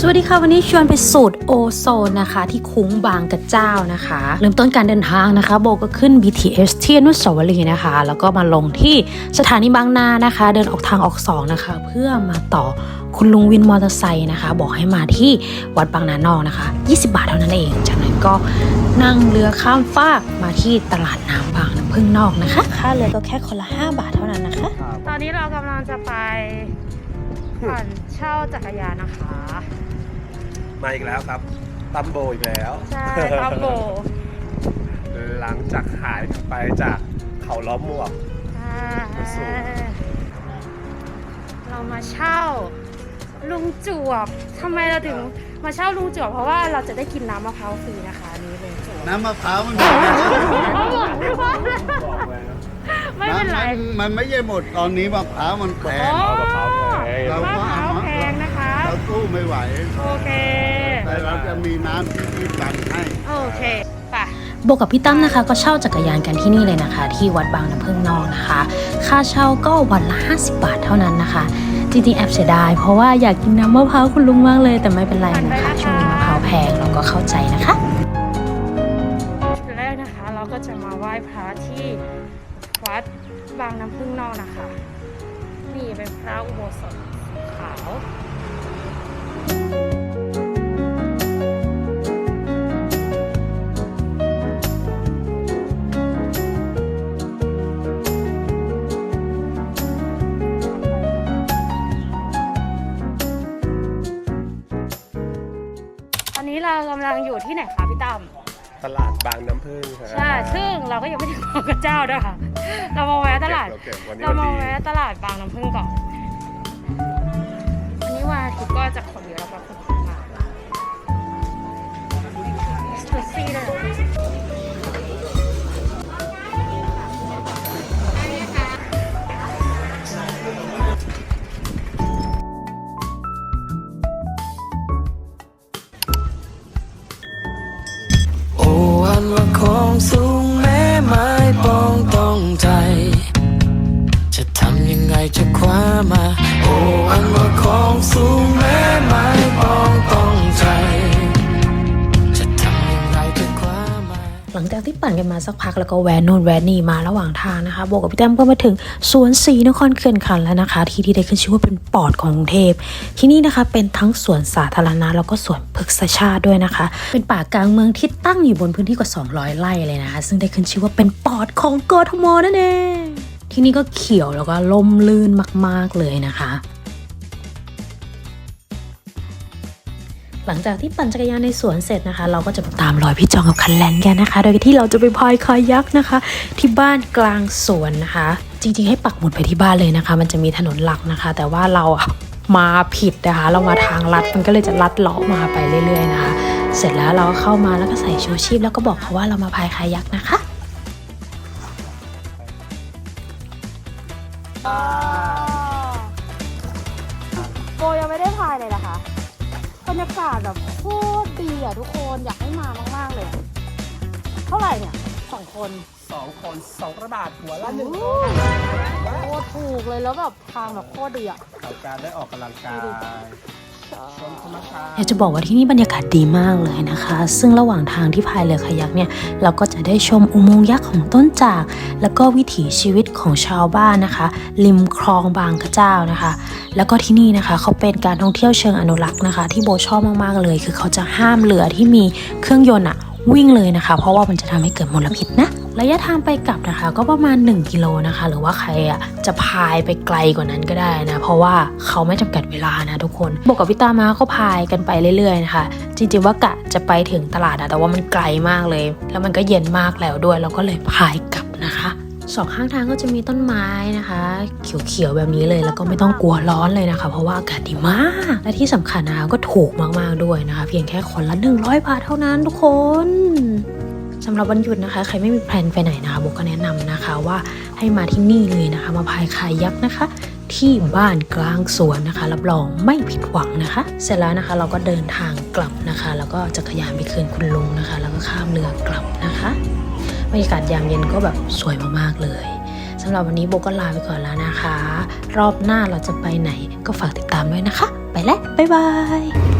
สวัสดีค่ะ วันนี้ชวนไปสูตรโอโซนนะคะ ที่คุ้งบางกระเจ้านะคะ เริ่มต้นการเดินทางนะคะ โบก็ขึ้น BTS ที่อนุสาวรีย์นะคะ แล้วก็มาลงที่สถานีบางนานะคะ เดินออกทางออกสองนะคะ เพื่อมาต่อคุณลุงวินมอเตอร์ไซค์นะคะ บอกให้มาที่วัดบางนานอกนะคะ 20 บาทเท่านั้นเอง จากนั้นก็นั่งเรือข้ามฟากมาที่ตลาดน้ำบางน้ำพึ่งนอกนะคะค่าเรือก็แค่คนละ 5 บาทเท่านั้นนะคะ ตอนนี้เรากำลังจะไปปั่นเช่าจักรยานนะคะ มาอีกแล้วครับตัมโบอีกแล้วใช่ตัมโบ หลังจากหายไปจากเขาล้อมหมวกอ่าสูงเรามาเช่าลุงจวบทำไมเราถึงมาเช่าลุงจวบเพราะว่าเราจะได้กินน้ำมะพร้าวฟรีนะคะอันนี้ลุงจวบน้ำมะพร้าวมันมีบอกเลยนะไม่เป็นไรำมันมันไม่ใช่หมดตอนนี้มะพร้าวมันแพงโอ้มะพร้าวแพงเรามะพร้าวแพงนะคะเราสู้ไม่ไหวโอเคแต่ เราจะมีน้ำที่ที่กันให้โอเคไปโบกับพี่ตั้มนะคะ ก็เช่าจักรยานกันที่นี่เลยนะคะ ที่วัดบางน้ำพึ่งนอกนะคะ ค่าเช่าก็วันละ 50 บาทเท่านั้นนะคะ จริงๆแอบเสียดาย เพราะว่าอยากกินน้ำมะพร้าวคุณลุงมากเลย แต่ไม่เป็นไรนะคะช่วงนี้มะพร้าวแพงเราก็เข้าใจนะคะจุดแรกนะคะเราก็จะมาไหว้พระที่วัดบางน้ำพึ่งนอกนะคะ นี่เป็นพระอุโบสถสีขาวตอ เรากำลังอยู่ที่ไหนคะพี่ตั้มตลาดบางน้ำพึ่งครับใช่ซึ่งเราก็ยังไม่ถึงบางกระเจ้าด้วยค่ะ เรามาแวะตลาด เก็บวันนี้เราวันมาดีแวะตลาดบางน้ำพึ่งก่อนอันนี้วันอาทิตย์ก็จะค จจะทำยังไงจะคว้ามา โอ้อันว่าของสูงแม้ไม้ปองต้องใจ ลังจากที่ปั่นกันมาสักพักแล้วก็แวนโนนแวนนี่มาระหว่างทางนะคะโบกับพี่แต้มก็มาถึงสวนสีนครเขื่อนขันแล้วนะคะ ที่ที่ได้ขึ้นชื่อว่าเป็นปอดของกรุงเทพที่นี่นะคะเป็นทั้งสวนสาธารณะแล้วก็สวนพฤกษชาติด้วยนะคะ เป็นป่ากลางเมืองที่ตั้งอยู่บนพื้นที่กว่า 200 ไร่เลยนะคะ ซึ่งได้ขึ้นชื่อว่าเป็นปอดของกทมนั่นเองที่นี่ก็เขียวแล้วก็ล่มลื่นมาก ๆเลยนะคะ หลังจากที่ปั่นจักรยานในสวนเสร็จนะคะ เราก็จะไปตามรอยพี่จองกับคันแลนกันนะคะ โดยที่เราจะไปพายคายักนะคะ ที่บ้านกลางสวนนะคะ จริงๆ ให้ปักหมุดไปที่บ้านเลยนะคะ มันจะมีถนนหลักนะคะ แต่ว่าเราอะมาผิดนะคะ เรามาทางลัดมันก็เลยจะลัดเลาะมาไปเรื่อย ๆ นะคะ เสร็จแล้วเราก็เข้ามาแล้วก็ใส่ชูชีพ แล้วก็บอกเขาว่าเรามาพายคายักนะคะโบยังไม่ได้พายเลยนะคะ รรยากาศแบบโคตรดีอะทุกคนอยากให้มามากๆเลย เท่าไหร่เนี่ยสองคนสองคนสองกระบาทหัวละหนึ่งโอ้โคตรถูกเลยแล้วแบบทางแบบโคตรดีอะกับการได้ออกกำลังกาย อยากจะบอกว่าที่นี่บรรยากาศดีมากเลยนะคะ ซึ่งระหว่างทางที่พายเรือคายักเนี่ย เราก็จะได้ชมอุโมงค์ยักษ์ของต้นจาก แล้วก็วิถีชีวิตของชาวบ้านนะคะ ริมคลองบางกระเจ้านะคะ แล้วก็ที่นี่นะคะเขาเป็นการท่องเที่ยวเชิงอนุรักษ์นะคะ ที่โบชอบมากๆเลย คือเขาจะห้ามเรือที่มีเครื่องยนต์อะ วิ่งเลยนะคะ เพราะว่ามันจะทำให้เกิดมลพิษนะระยะทางไปกลับนะคะ ก็ประมาณ 1 กิโลนะคะ หรือว่าใครอะจะพายไปไกลกว่านั้นก็ได้นะ เพราะว่าเขาไม่จำกัดเวลานะทุกคนบอกกับพี่ตามาก็พายกันไปเรื่อยๆนะคะ จริงๆว่ากะจะไปถึงตลาดนะแต่ว่ามันไกลมากเลย แล้วมันก็เย็นมากแล้วด้วย เราก็เลยพายกลับนะคะ สองข้างทางก็จะมีต้นไม้นะคะ เขียวๆแบบนี้เลยแล้วก็ไม่ต้องกลัวร้อนเลยนะคะ เพราะว่าอากาศดีมาก และที่สำคัญนะคะก็ถูกมากๆด้วยนะคะ เพียงแค่คนละ 100 บาทเท่านั้นทุกคนสำหรับวันหยุดนะคะ ใครไม่มีแพลนไปไหนนะคะโบก็แนะนำนะคะว่าให้มาที่นี่เลยนะคะ มาพายคายักนะคะ ที่บ้านกลางสวนนะคะ รับรองไม่ผิดหวังนะคะ เสร็จแล้วนะคะเราก็เดินทางกลับนะคะ แล้วก็จักรยานไปคืนคุณลุงนะคะ แล้วก็ข้ามเรือกลับนะคะบรรยากาศยามเย็นก็แบบสวยมากๆเลยสำหรับวันนี้โบก็ลาไปก่อนแล้วนะคะ รอบหน้าเราจะไปไหนก็ฝากติดตามด้วยนะคะ ไปแล้วบ๊ายบาย